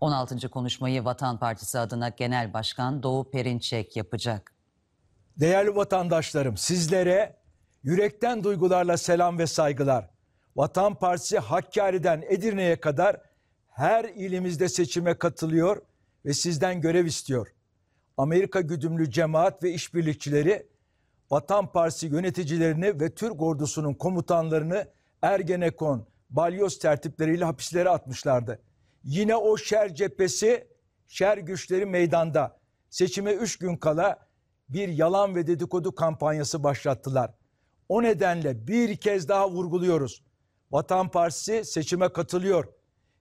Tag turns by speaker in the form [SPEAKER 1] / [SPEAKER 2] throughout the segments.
[SPEAKER 1] 16. konuşmayı Vatan Partisi adına Genel Başkan Doğu Perinçek yapacak.
[SPEAKER 2] Değerli vatandaşlarım, sizlere yürekten duygularla selam ve saygılar. Vatan Partisi Hakkari'den Edirne'ye kadar her ilimizde seçime katılıyor ve sizden görev istiyor. Amerika güdümlü cemaat ve işbirlikçileri Vatan Partisi yöneticilerini ve Türk ordusunun komutanlarını Ergenekon, balyoz tertipleriyle hapislere atmışlardı. Yine o şer cephesi, şer güçleri meydanda. Seçime üç gün kala bir yalan ve dedikodu kampanyası başlattılar. O nedenle bir kez daha vurguluyoruz. Vatan Partisi seçime katılıyor.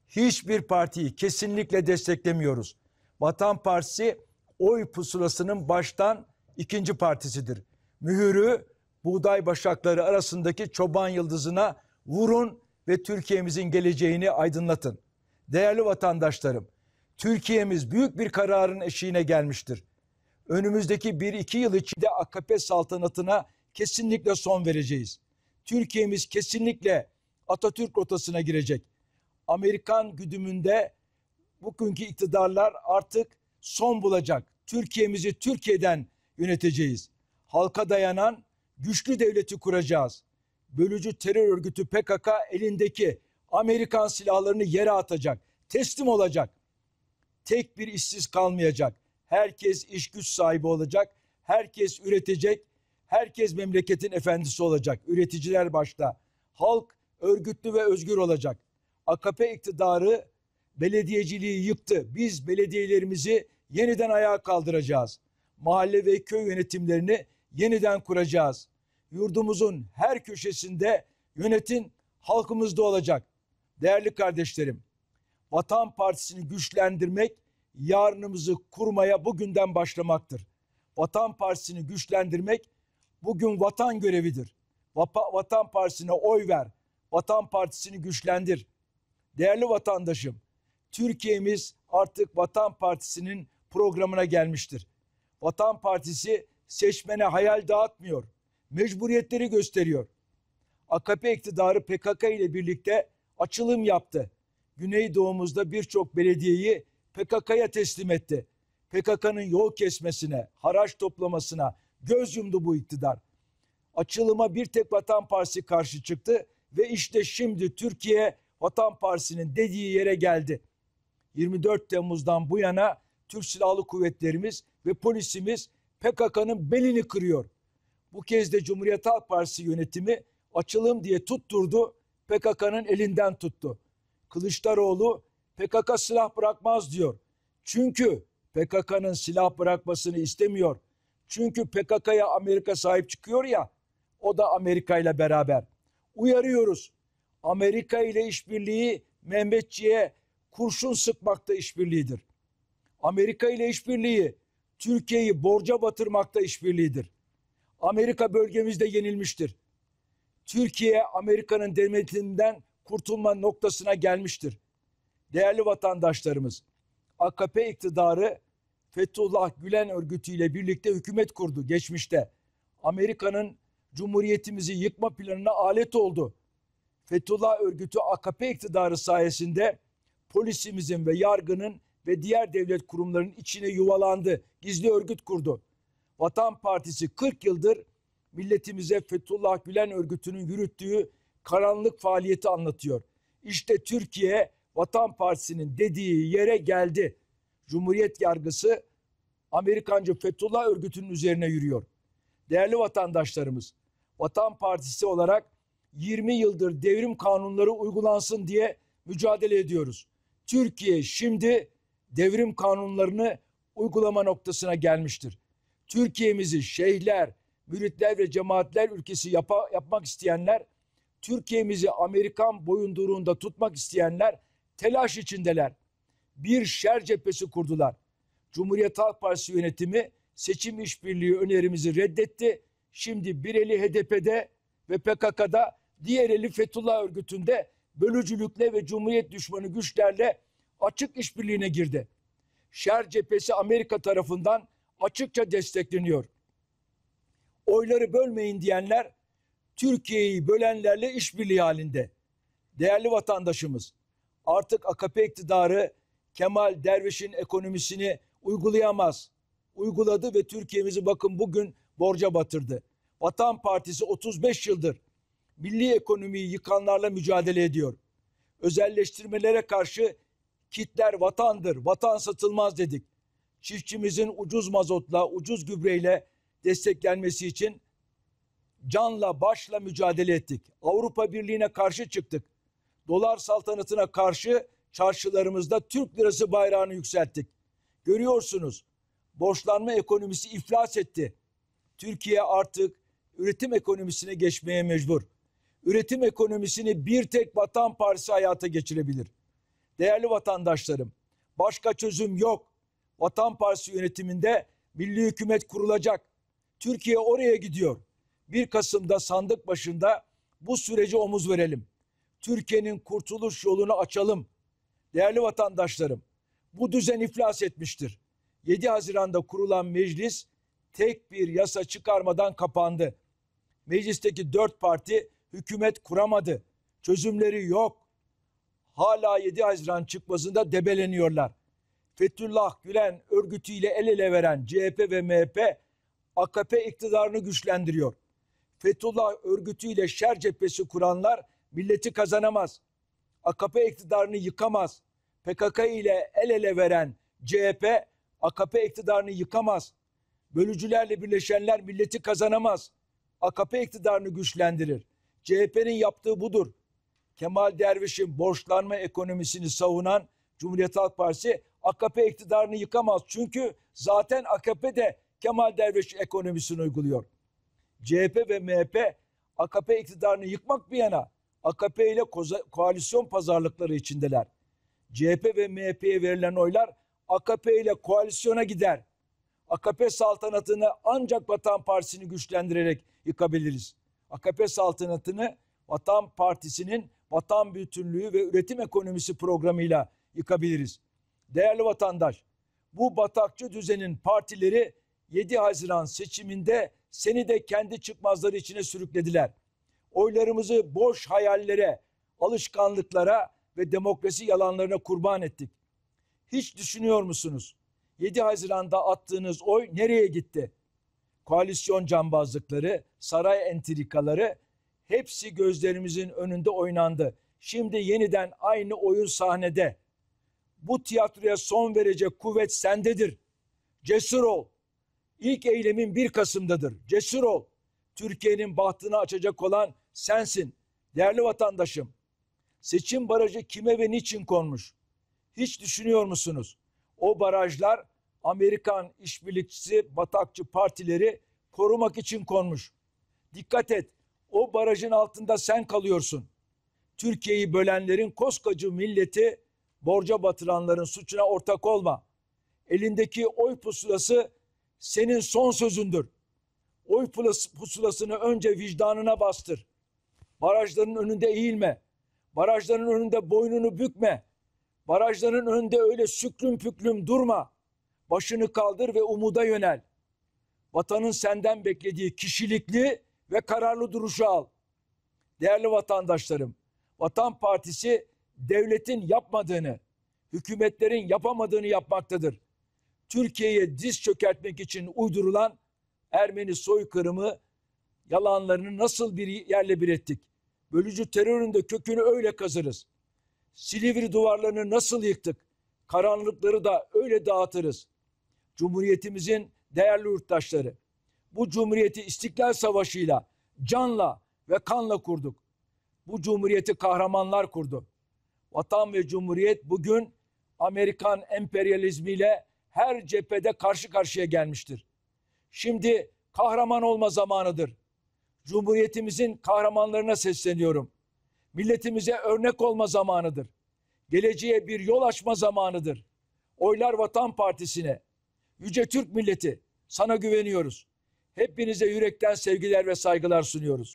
[SPEAKER 2] Hiçbir partiyi kesinlikle desteklemiyoruz. Vatan Partisi oy pusulasının baştan ikinci partisidir. Mühürü buğday başakları arasındaki çoban yıldızına vurun ve Türkiye'mizin geleceğini aydınlatın. Değerli vatandaşlarım, Türkiye'miz büyük bir kararın eşiğine gelmiştir. Önümüzdeki 1-2 yıl içinde AKP saltanatına kesinlikle son vereceğiz. Türkiye'miz kesinlikle Atatürk rotasına girecek. Amerikan güdümünde bugünkü iktidarlar artık son bulacak. Türkiye'mizi Türkiye'den yöneteceğiz. Halka dayanan güçlü devleti kuracağız. Bölücü terör örgütü PKK elindeki Amerikan silahlarını yere atacak. Teslim olacak. Tek bir işsiz kalmayacak. Herkes iş güç sahibi olacak. Herkes üretecek. Herkes memleketin efendisi olacak. Üreticiler başta. Halk örgütlü ve özgür olacak. AKP iktidarı belediyeciliği yıktı. Biz belediyelerimizi yeniden ayağa kaldıracağız. Mahalle ve köy yönetimlerini yeniden kuracağız. Yurdumuzun her köşesinde yönetim halkımızda olacak. Değerli kardeşlerim, Vatan Partisi'ni güçlendirmek yarınımızı kurmaya bugünden başlamaktır. Vatan Partisi'ni güçlendirmek bugün vatan görevidir. Vatan Partisi'ne oy ver. Vatan Partisi'ni güçlendir. Değerli vatandaşım, Türkiye'miz artık Vatan Partisi'nin programına gelmiştir. Vatan Partisi seçmene hayal dağıtmıyor. Mecburiyetleri gösteriyor. AKP iktidarı PKK ile birlikte açılım yaptı. Güneydoğumuzda birçok belediyeyi PKK'ya teslim etti. PKK'nın yol kesmesine, haraç toplamasına göz yumdu bu iktidar. Açılıma bir tek Vatan Partisi karşı çıktı ve işte şimdi Türkiye Vatan Partisi'nin dediği yere geldi. 24 Temmuz'dan bu yana Türk Silahlı Kuvvetlerimiz ve polisimiz PKK'nın belini kırıyor. Bu kez de Cumhuriyet Halk Partisi yönetimi açılım diye tutturdu, PKK'nın elinden tuttu. Kılıçdaroğlu PKK silah bırakmaz diyor. Çünkü PKK'nın silah bırakmasını istemiyor. Çünkü PKK'ya Amerika sahip çıkıyor ya, o da Amerika ile beraber. Uyarıyoruz. Amerika ile işbirliği Mehmetçiğe kurşun sıkmakta işbirliğidir. Amerika ile işbirliği Türkiye'yi borca batırmakta işbirliğidir. Amerika bölgemizde yenilmiştir. Türkiye Amerika'nın devletinden kurtulma noktasına gelmiştir. Değerli vatandaşlarımız, AKP iktidarı Fethullah Gülen örgütüyle birlikte hükümet kurdu geçmişte. Amerika'nın cumhuriyetimizi yıkma planına alet oldu. Fethullah örgütü AKP iktidarı sayesinde polisimizin ve yargının ve diğer devlet kurumlarının içine yuvalandı. Gizli örgüt kurdu. Vatan Partisi 40 yıldır milletimize Fethullah Gülen örgütünün yürüttüğü karanlık faaliyeti anlatıyor. İşte Türkiye Vatan Partisi'nin dediği yere geldi. Cumhuriyet yargısı Amerikancı Fethullah örgütünün üzerine yürüyor. Değerli vatandaşlarımız, Vatan Partisi olarak 20 yıldır devrim kanunları uygulansın diye mücadele ediyoruz. Türkiye şimdi devrim kanunlarını uygulama noktasına gelmiştir. Türkiye'mizi şeyhler, müritler ve cemaatler ülkesi yapa, yapmak isteyenler, Türkiye'mizi Amerikan boyunduruğunda tutmak isteyenler telaş içindeler. Bir şer cephesi kurdular. Cumhuriyet Halk Partisi yönetimi seçim işbirliği önerimizi reddetti. Şimdi bir eli HDP'de ve PKK'da, diğer eli Fethullah örgütünde bölücülükle ve cumhuriyet düşmanı güçlerle açık işbirliğine girdi. Şer cephesi Amerika tarafından açıkça destekleniyor. Oyları bölmeyin diyenler Türkiye'yi bölenlerle işbirliği halinde. Değerli vatandaşımız, artık AKP iktidarı Kemal Derviş'in ekonomisini uygulayamaz. Uyguladı ve Türkiye'mizi bakın bugün borca batırdı. Vatan Partisi 35 yıldır milli ekonomiyi yıkanlarla mücadele ediyor. Özelleştirmelere karşı kitler vatandır, vatan satılmaz dedik. Çiftçimizin ucuz mazotla, ucuz gübreyle desteklenmesi için canla başla mücadele ettik. Avrupa Birliği'ne karşı çıktık. Dolar saltanatına karşı çarşılarımızda Türk lirası bayrağını yükselttik. Görüyorsunuz borçlanma ekonomisi iflas etti. Türkiye artık üretim ekonomisine geçmeye mecbur. Üretim ekonomisini bir tek Vatan Partisi hayata geçirebilir. Değerli vatandaşlarım, başka çözüm yok. Vatan Partisi yönetiminde milli hükümet kurulacak. Türkiye oraya gidiyor. 1 Kasım'da sandık başında bu sürece omuz verelim. Türkiye'nin kurtuluş yolunu açalım. Değerli vatandaşlarım, bu düzen iflas etmiştir. 7 Haziran'da kurulan meclis tek bir yasa çıkarmadan kapandı. Meclisteki dört parti hükümet kuramadı. Çözümleri yok. Hala 7 Haziran çıkmasında debeleniyorlar. Fethullah Gülen örgütüyle el ele veren CHP ve MHP AKP iktidarını güçlendiriyor. Fethullah örgütüyle şer cephesi kuranlar milleti kazanamaz. AKP iktidarını yıkamaz. PKK ile el ele veren CHP AKP iktidarını yıkamaz. Bölücülerle birleşenler milleti kazanamaz. AKP iktidarını güçlendirir. CHP'nin yaptığı budur. Kemal Derviş'in borçlanma ekonomisini savunan Cumhuriyet Halk Partisi AKP iktidarını yıkamaz. Çünkü zaten AKP de Kemal Derviş ekonomisini uyguluyor. CHP ve MHP AKP iktidarını yıkmak bir yana AKP ile koalisyon pazarlıkları içindeler. CHP ve MHP'ye verilen oylar AKP ile koalisyona gider. AKP saltanatını ancak Vatan Partisi'ni güçlendirerek yıkabiliriz. AKP saltanatını Vatan Partisi'nin vatan bütünlüğü ve üretim ekonomisi programıyla yıkabiliriz. Değerli vatandaş, bu batakçı düzenin partileri 7 Haziran seçiminde seni de kendi çıkmazları içine sürüklediler. Oylarımızı boş hayallere, alışkanlıklara ve demokrasi yalanlarına kurban ettik. Hiç düşünüyor musunuz? 7 Haziran'da attığınız oy nereye gitti? Koalisyon cambazlıkları, saray entrikaları hepsi gözlerimizin önünde oynandı. Şimdi yeniden aynı oyun sahnede. Bu tiyatroya son verecek kuvvet sendedir. Cesur ol. İlk eylemin 1 Kasım'dadır. Cesur ol. Türkiye'nin bahtını açacak olan sensin. Değerli vatandaşım, seçim barajı kime ve niçin konmuş? Hiç düşünüyor musunuz? O barajlar Amerikan işbirlikçisi batakçı partileri korumak için konmuş. Dikkat et, o barajın altında sen kalıyorsun. Türkiye'yi bölenlerin koskacı milleti borca batıranların suçuna ortak olma. Elindeki oy pusulası senin son sözündür. Oy pusulasını önce vicdanına bastır. Barajların önünde eğilme. Barajların önünde boynunu bükme. Barajların önünde öyle süklüm püklüm durma. Başını kaldır ve umuda yönel. Vatanın senden beklediği kişilikli ve kararlı duruşu al. Değerli vatandaşlarım, Vatan Partisi devletin yapmadığını, hükümetlerin yapamadığını yapmaktadır. Türkiye'ye diz çökertmek için uydurulan Ermeni soykırımı yalanlarını nasıl bir yerle bir ettik? Bölücü terörün de kökünü öyle kazırız. Silivri duvarlarını nasıl yıktık? Karanlıkları da öyle dağıtırız. Cumhuriyetimizin değerli yurttaşları, bu cumhuriyeti İstiklal Savaşı'yla, canla ve kanla kurduk. Bu cumhuriyeti kahramanlar kurdu. Vatan ve cumhuriyet bugün Amerikan emperyalizmiyle her cephede karşı karşıya gelmiştir. Şimdi kahraman olma zamanıdır. Cumhuriyetimizin kahramanlarına sesleniyorum. Milletimize örnek olma zamanıdır. Geleceğe bir yol açma zamanıdır. Oylar Vatan Partisi'ne. Yüce Türk milleti sana güveniyoruz. Hepinize yürekten sevgiler ve saygılar sunuyoruz.